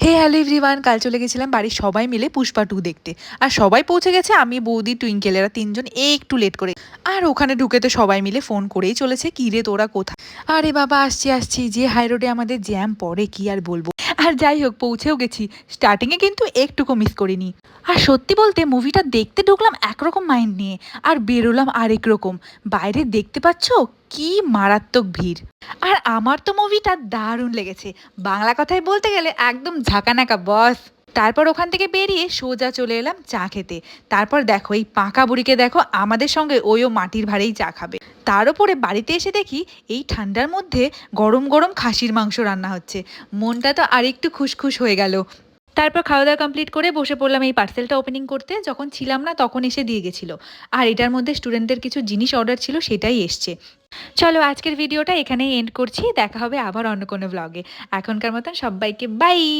হে hello everyone, কাল চলে গেছিলাম বাড়ির সবাই মিলে পুষ্পা টু দেখতে। আর সবাই পৌঁছে গেছে, আমি, বৌদি টুইঙ্কেলেরা তিনজন একটু লেট করে। আর ওখানে ঢুকে তো সবাই মিলে ফোন করেই চলেছে কিরে তোরা কোথায়? আরে বাবা, আসছি আসছি, যে হাইরোডে আমাদের জ্যাম পরে কি আর বলব? আর যাই হোক, পৌঁছেও গেছি। স্টার্টিংয়ে কিন্তু একটুকু মিস করিনি। আর সত্যি বলতে মুভিটা দেখতে ঢুকলাম একরকম মাইন্ড নিয়ে, আর বেরোলাম আরেক রকম। বাইরে দেখতে পাচ্ছ কি মারাত্মক ভিড়। আর আমার তো মুভিটা দারুণ লেগেছে। বাংলা কথায় বলতে গেলে একদম ঝাঁকানাকা বস তারপর ওখান থেকে বেরিয়ে সোজা চলে এলাম চা খেতে। তারপর দেখো, এই পাকা বুড়িকে দেখো, আমাদের সঙ্গে ওইও মাটির ভাড়েই চা খাবে। তার উপরে বাড়িতে এসে দেখি এই ঠান্ডার মধ্যে গরম গরম খাসির মাংস রান্না হচ্ছে। মনটা তো আরেকটু খুশখুশ হয়ে গেল। তারপর খাওয়া দাওয়া কমপ্লিট করে বসে পড়লাম এই পার্সেলটা ওপেনিং করতে। যখন ছিলাম না তখন এসে দিয়ে গেছিল। আর এটার মধ্যে স্টুডেন্টদের কিছু জিনিস অর্ডার ছিল সেটাই এসছে। চলো আজকের ভিডিওটা এখানেই এন্ড করছি। দেখা হবে আবার অন্য কোনো ব্লগে এখনকার মতন সবাইকে বাই